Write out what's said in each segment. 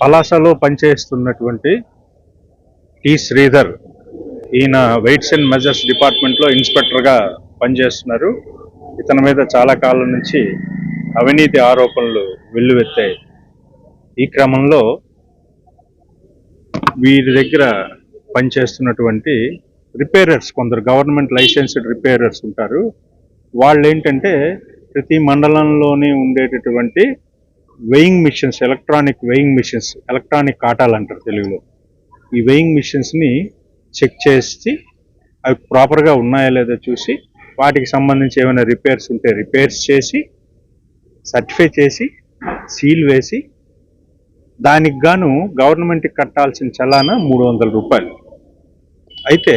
పలాసలో పనిచేస్తున్నటువంటి టి శ్రీధర్. ఈయన weights and measures డిపార్ట్మెంట్లో ఇన్స్పెక్టర్గా పనిచేస్తున్నారు. ఇతని మీద చాలా కాలం నుంచి అవినీతి ఆరోపణలు వెల్లువెత్తాయి. ఈ క్రమంలో వీరి దగ్గర పనిచేస్తున్నటువంటి రిపేరర్స్ కొందరు గవర్నమెంట్ లైసెన్స్డ్ రిపేరర్స్ ఉంటారు. వాళ్ళు ఏంటంటే ప్రతి మండలంలోనే ఉండేటటువంటి weighing machines electronic weighing machines electronic కాటాలు అంటారు తెలుగులో ఈ వెయింగ్ మిషన్స్ని చెక్ చేసి అవి ప్రాపర్గా ఉన్నాయా లేదో చూసి వాటికి సంబంధించి ఏమైనా రిపేర్స్ ఉంటే రిపేర్స్ చేసి సర్టిఫై చేసి సీల్ వేసి దానికి గాను గవర్నమెంట్కి కట్టాల్సిన చలానా మూడు వందల రూపాయలు. అయితే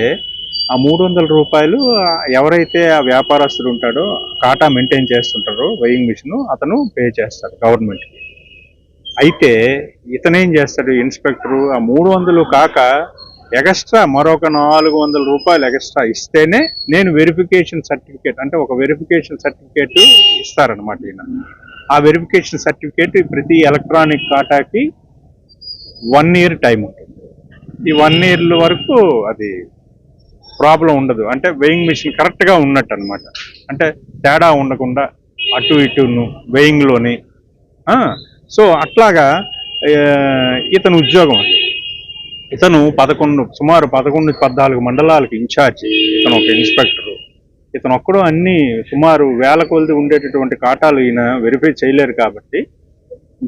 ఆ మూడు వందల రూపాయలు ఎవరైతే ఆ వ్యాపారస్తుడు ఉంటాడో కాటా మెయింటైన్ చేస్తుంటారో వెయింగ్ మిషన్ అతను పే చేస్తాడు గవర్నమెంట్కి అయితే ఇతనేం చేస్తాడు ఇన్స్పెక్టరు ఆ మూడు వందలు కాక ఎక్స్ట్రా మరొక నాలుగు వందల రూపాయలు ఎక్స్ట్రా ఇస్తేనే నేను వెరిఫికేషన్ సర్టిఫికేట్ అంటే ఒక వెరిఫికేషన్ సర్టిఫికేట్ ఇస్తారనమాట ఈయన. ఆ వెరిఫికేషన్ సర్టిఫికేట్ ప్రతి ఎలక్ట్రానిక్ కాటాకి వన్ ఇయర్ టైం ఉంటుంది. ఈ వన్ ఇయర్ల వరకు అది ప్రాబ్లం ఉండదు. అంటే వెయింగ్ మిషన్ కరెక్ట్గా ఉన్నట్టు అనమాట అంటే తేడా ఉండకుండా అటు ఇటును వెయింగ్లోని సో అట్లాగా ఇతను ఉద్యోగం. అది ఇతను పదకొండు సుమారు పదకొండు పద్నాలుగు మండలాలకు ఇన్ఛార్జ్ ఇతను ఒక ఇన్స్పెక్టర్ ఇతను ఒక్కడు అన్ని సుమారు వేల కొలది ఉండేటటువంటి కాటాలు ఈయన వెరిఫై చేయలేరు కాబట్టి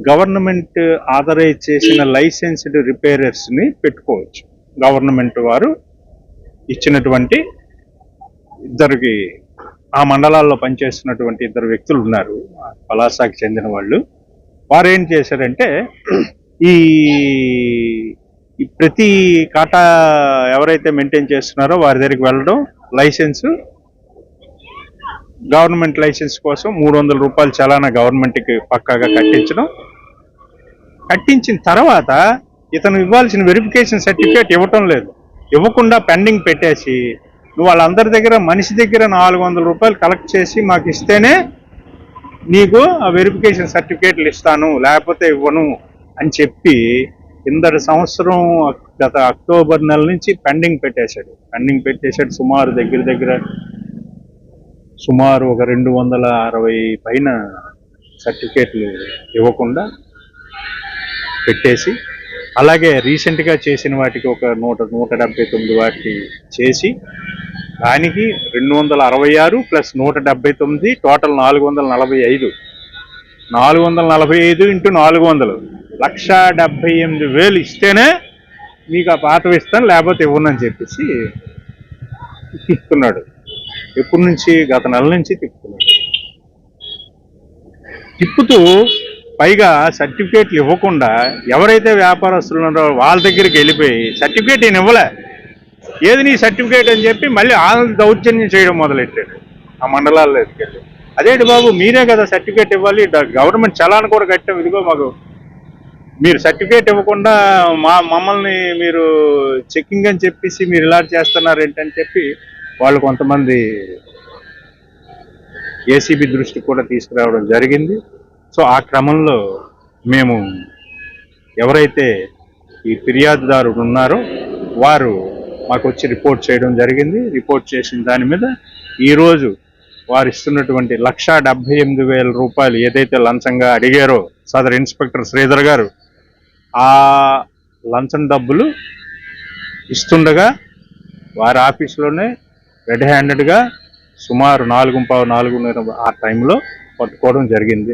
గవర్నమెంట్ ఆథరైజ్ చేసిన లైసెన్స్డ్ రిపేరర్స్ని పెట్టుకోవచ్చు. గవర్నమెంట్ వారు ఇచ్చినటువంటి ఇద్దరికి ఆ మండలాల్లో పనిచేస్తున్నటువంటి ఇద్దరు వ్యక్తులు ఉన్నారు. పలాసాకి చెందిన వాళ్ళు. వారేం చేశారంటే ఈ ఈ ప్రతి కాటా ఎవరైతే మెయింటైన్ చేస్తున్నారో వారి దగ్గరికి వెళ్ళడం లైసెన్స్ గవర్నమెంట్ లైసెన్స్ కోసం మూడు వందల రూపాయలు చలానా గవర్నమెంట్కి పక్కాగా కట్టించడం. కట్టించిన తర్వాత ఇతను ఇవ్వాల్సిన వెరిఫికేషన్ సర్టిఫికేట్ ఇవ్వటం లేదు. ఇవ్వకుండా పెండింగ్ పెట్టేసి నువ్వు వాళ్ళందరి దగ్గర మనిషి దగ్గర నాలుగు వందల రూపాయలు కలెక్ట్ చేసి మాకు ఇస్తేనే నీకు ఆ వెరిఫికేషన్ సర్టిఫికేట్లు ఇస్తాను లేకపోతే ఇవ్వను అని చెప్పి కిందటి సంవత్సరం గత అక్టోబర్ నెల నుంచి పెండింగ్ పెట్టేశాడు. పెండింగ్ పెట్టేశాడు సుమారు దగ్గర దగ్గర సుమారు ఒక రెండు వందల అరవై పైన సర్టిఫికేట్లు ఇవ్వకుండా పెట్టేసి అలాగే రీసెంట్గా చేసిన వాటికి ఒక నూట నూట డెబ్బై తొమ్మిది వాటికి చేసి దానికి రెండు వందల అరవై ఆరు ప్లస్ నూట డెబ్బై తొమ్మిది టోటల్ నాలుగు వందల నలభై ఐదు. నాలుగు వందల నలభై ఐదు ఇంటూ నాలుగు వందలు లక్ష డెబ్బై ఎనిమిది వేలు ఇస్తేనే మీకు ఆ పాత ఇస్తాను లేకపోతే ఇవ్వనని చెప్పేసి తిప్పుతున్నాడు. ఎప్పటి నుంచి? గత నెల నుంచి తిప్పుతున్నాడు. తిప్పుతూ పైగా సర్టిఫికేట్లు ఇవ్వకుండా ఎవరైతే వ్యాపారస్తులు ఉన్నారో వాళ్ళ దగ్గరికి వెళ్ళిపోయి సర్టిఫికేట్ ఈయన ఇవ్వలే. ఏది నీ సర్టిఫికేట్ అని చెప్పి మళ్ళీ వాళ్ళని దౌర్జన్యం చేయడం మొదలెట్టాడు. ఆ మండలాల్లో ఎత్తుకెళ్ళి అదేంటి బాబు మీరే కదా సర్టిఫికేట్ ఇవ్వాలి గవర్నమెంట్ చలాన్ కూడా కట్టాం ఇదిగో మాకు. మీరు సర్టిఫికేట్ ఇవ్వకుండా మా మమ్మల్ని మీరు చెక్కింగ్ అని చెప్పేసి మీరు ఇలా చేస్తున్నారు ఏంటని చెప్పి వాళ్ళు కొంతమంది ఏసీబీ దృష్టికి కూడా తీసుకురావడం జరిగింది. సో ఆ క్రమంలో మేము ఎవరైతే ఈ ఫిర్యాదుదారుడు ఉన్నారో వారు మాకు వచ్చి రిపోర్ట్ చేయడం జరిగింది. రిపోర్ట్ చేసిన దాని మీద ఈరోజు వారు ఇస్తున్నటువంటి లక్షా డెబ్బై ఎనిమిది వేల రూపాయలు ఏదైతే లంచంగా అడిగారో సదర్ ఇన్స్పెక్టర్ శ్రీధర్ గారు ఆ లంచం డబ్బులు ఇస్తుండగా వారి ఆఫీసులోనే రెడ్ హ్యాండెడ్గా సుమారు నాలుగు పావు నాలుగున్నర ఆ టైంలో పట్టుకోవడం జరిగింది.